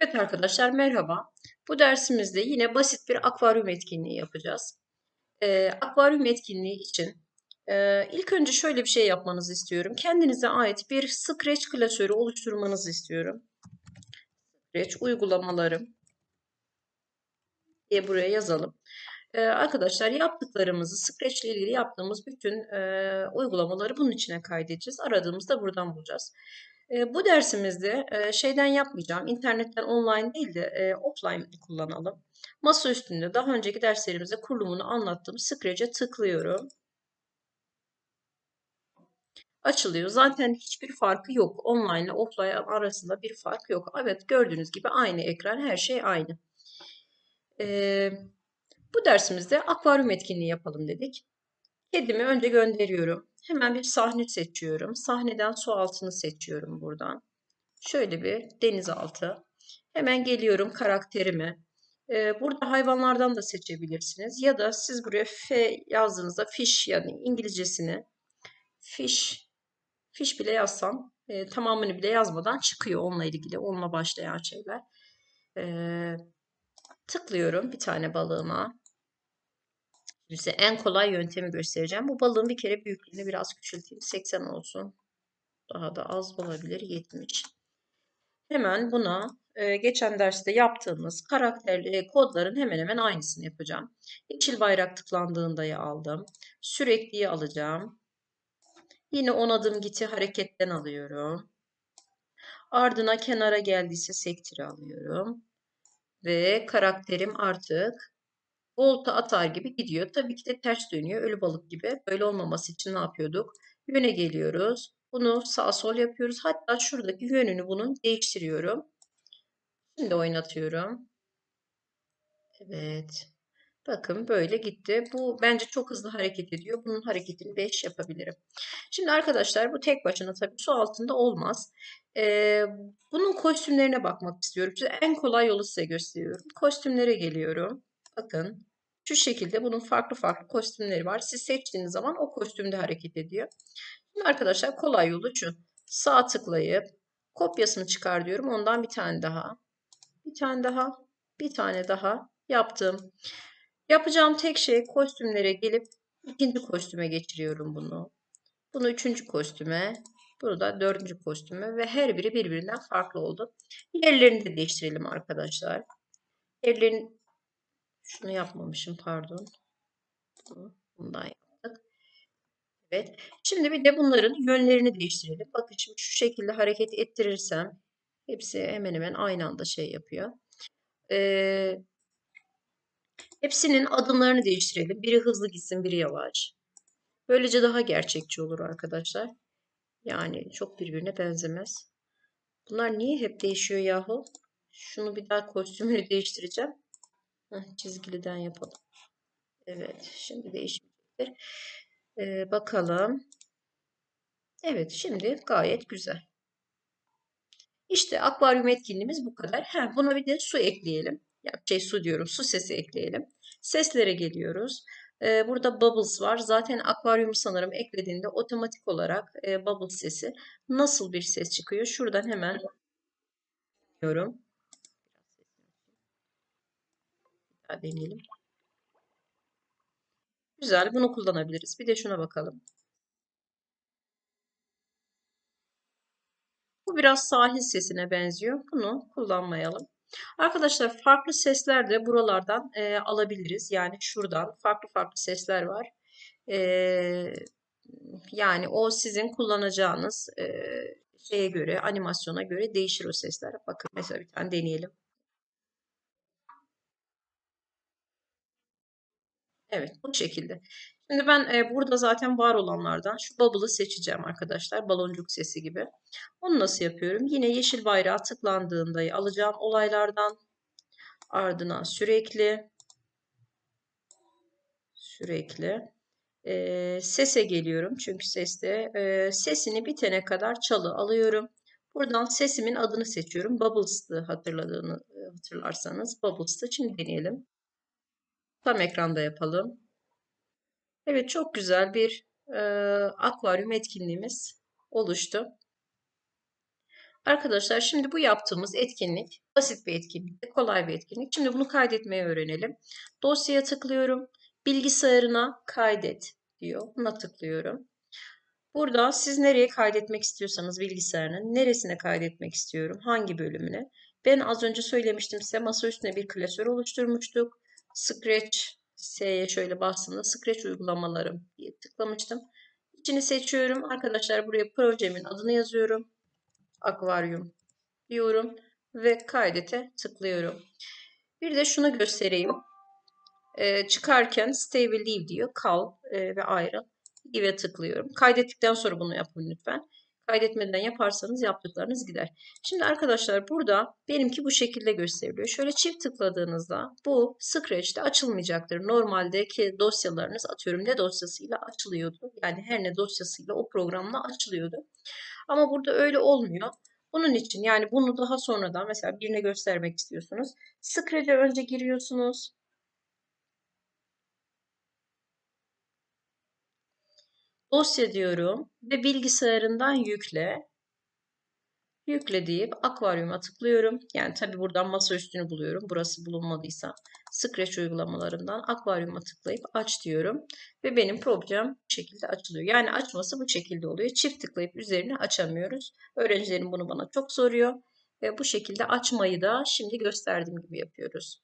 Evet arkadaşlar merhaba. Bu dersimizde yine basit bir akvaryum etkinliği yapacağız. Ee, akvaryum etkinliği için e, ilk önce şöyle bir şey yapmanızı istiyorum. Kendinize ait bir Scratch klasörü oluşturmanızı istiyorum. Scratch uygulamalarım diye buraya yazalım. Ee, arkadaşlar yaptıklarımızı Scratch ile ilgili yaptığımız bütün e, uygulamaları bunun içine kaydedeceğiz. Aradığımızda buradan bulacağız. Bu dersimizde şeyden yapmayacağım. internetten online değil de offline kullanalım. Masa üstünde daha önceki derslerimizde kurulumunu anlattım. Scratch'e tıklıyorum. Açılıyor. Zaten hiçbir farkı yok. Online ile offline arasında bir fark yok. Evet gördüğünüz gibi aynı ekran. Her şey aynı. Ee, bu dersimizde akvaryum etkinliği yapalım dedik. Kedimi önce gönderiyorum. Hemen bir sahne seçiyorum. Sahneden su altını seçiyorum buradan. Şöyle bir denizaltı. Hemen geliyorum karakterime. Ee, burada hayvanlardan da seçebilirsiniz. Ya da siz buraya F yazdığınızda fish yani İngilizcesini fish fish bile yazsam e, tamamını bile yazmadan çıkıyor onunla ilgili. Onunla başlayan şeyler. Ee, tıklıyorum bir tane balığıma. Size en kolay yöntemi göstereceğim. Bu balığın bir kere büyüklüğünü biraz küçülteyim. 80 olsun. Daha da az olabilir. 70. Hemen buna e, geçen derste yaptığımız karakterli kodların hemen hemen aynısını yapacağım. Yeşil bayrak tıklandığında aldım. Sürekliyi alacağım. Yine on adım giti hareketten alıyorum. Ardına kenara geldiyse sektiri alıyorum. Ve karakterim artık volta atar gibi gidiyor. Tabii ki de ters dönüyor ölü balık gibi. Böyle olmaması için ne yapıyorduk? Yöne geliyoruz. Bunu sağ sol yapıyoruz. Hatta şuradaki yönünü bunun değiştiriyorum. Şimdi oynatıyorum. Evet. Bakın böyle gitti. Bu bence çok hızlı hareket ediyor. Bunun hareketini 5 yapabilirim. Şimdi arkadaşlar bu tek başına tabii su altında olmaz. Ee, bunun kostümlerine bakmak istiyorum. Size en kolay yolu size gösteriyorum. Kostümlere geliyorum. Bakın şu şekilde bunun farklı farklı kostümleri var. Siz seçtiğiniz zaman o kostümde hareket ediyor. Şimdi arkadaşlar kolay yolu şu. Sağ tıklayıp kopyasını çıkar diyorum. Ondan bir tane daha. Bir tane daha. Bir tane daha yaptım. Yapacağım tek şey kostümlere gelip ikinci kostüme geçiriyorum bunu. Bunu üçüncü kostüme. Bunu da dördüncü kostüme ve her biri birbirinden farklı oldu. Yerlerini de değiştirelim arkadaşlar. Yerlerin şunu yapmamışım pardon. Bundan yaptık. Evet. Şimdi bir de bunların yönlerini değiştirelim. Bakın şimdi şu şekilde hareket ettirirsem hepsi hemen hemen aynı anda şey yapıyor. Ee, hepsinin adımlarını değiştirelim. Biri hızlı gitsin, biri yavaş. Böylece daha gerçekçi olur arkadaşlar. Yani çok birbirine benzemez. Bunlar niye hep değişiyor yahu? Şunu bir daha kostümünü değiştireceğim. Heh, çizgiliden yapalım. Evet, şimdi değişmeyecektir. Ee, bakalım. Evet, şimdi gayet güzel. İşte akvaryum etkinliğimiz bu kadar. Ha, buna bir de su ekleyelim. Ya şey su diyorum, su sesi ekleyelim. Seslere geliyoruz. Ee, burada bubbles var. Zaten akvaryumu sanırım eklediğinde otomatik olarak e, bubbles sesi nasıl bir ses çıkıyor? Şuradan hemen diyorum. Daha deneyelim. Güzel, bunu kullanabiliriz. Bir de şuna bakalım. Bu biraz sahil sesine benziyor. Bunu kullanmayalım. Arkadaşlar farklı sesler de buralardan e, alabiliriz. Yani şuradan farklı farklı sesler var. E, yani o sizin kullanacağınız e, şeye göre, animasyona göre değişir o sesler. Bakın mesela bir tane deneyelim. Evet bu şekilde. Şimdi ben e, burada zaten var olanlardan şu bubble'ı seçeceğim arkadaşlar. Baloncuk sesi gibi. Onu nasıl yapıyorum? Yine yeşil bayrağı tıklandığında alacağım olaylardan ardına sürekli sürekli e, sese geliyorum. Çünkü seste e, sesini bitene kadar çalı alıyorum. Buradan sesimin adını seçiyorum. Bubbles'tı hatırladığını hatırlarsanız. Bubbles'tı. Şimdi deneyelim. Tam ekranda yapalım. Evet çok güzel bir e, akvaryum etkinliğimiz oluştu. Arkadaşlar şimdi bu yaptığımız etkinlik basit bir etkinlik, kolay bir etkinlik. Şimdi bunu kaydetmeyi öğrenelim. Dosyaya tıklıyorum. Bilgisayarına kaydet diyor. Buna tıklıyorum. Burada siz nereye kaydetmek istiyorsanız bilgisayarının neresine kaydetmek istiyorum, hangi bölümüne. Ben az önce söylemiştim size masa üstüne bir klasör oluşturmuştuk. Scratch S'ye şöyle bastığımda Scratch uygulamalarım diye tıklamıştım. İçini seçiyorum. Arkadaşlar buraya projemin adını yazıyorum. Akvaryum diyorum ve kaydete tıklıyorum. Bir de şunu göstereyim. Ee, çıkarken stay ve leave diyor. Kal e, ve ayrıl. Leave'e tıklıyorum. Kaydettikten sonra bunu yapın lütfen. Kaydetmeden yaparsanız yaptıklarınız gider. Şimdi arkadaşlar burada benimki bu şekilde gösteriliyor. Şöyle çift tıkladığınızda bu Scratch'te açılmayacaktır. Normaldeki dosyalarınız atıyorum ne dosyasıyla açılıyordu. Yani her ne dosyasıyla o programla açılıyordu. Ama burada öyle olmuyor. Bunun için yani bunu daha sonradan mesela birine göstermek istiyorsunuz. Scratch'e önce giriyorsunuz. Dosya diyorum ve bilgisayarından yükle. Yükle deyip akvaryuma tıklıyorum. Yani tabi buradan masa üstünü buluyorum. Burası bulunmadıysa Scratch uygulamalarından akvaryuma tıklayıp aç diyorum. Ve benim projem bu şekilde açılıyor. Yani açması bu şekilde oluyor. Çift tıklayıp üzerine açamıyoruz. Öğrencilerim bunu bana çok soruyor. Ve bu şekilde açmayı da şimdi gösterdiğim gibi yapıyoruz.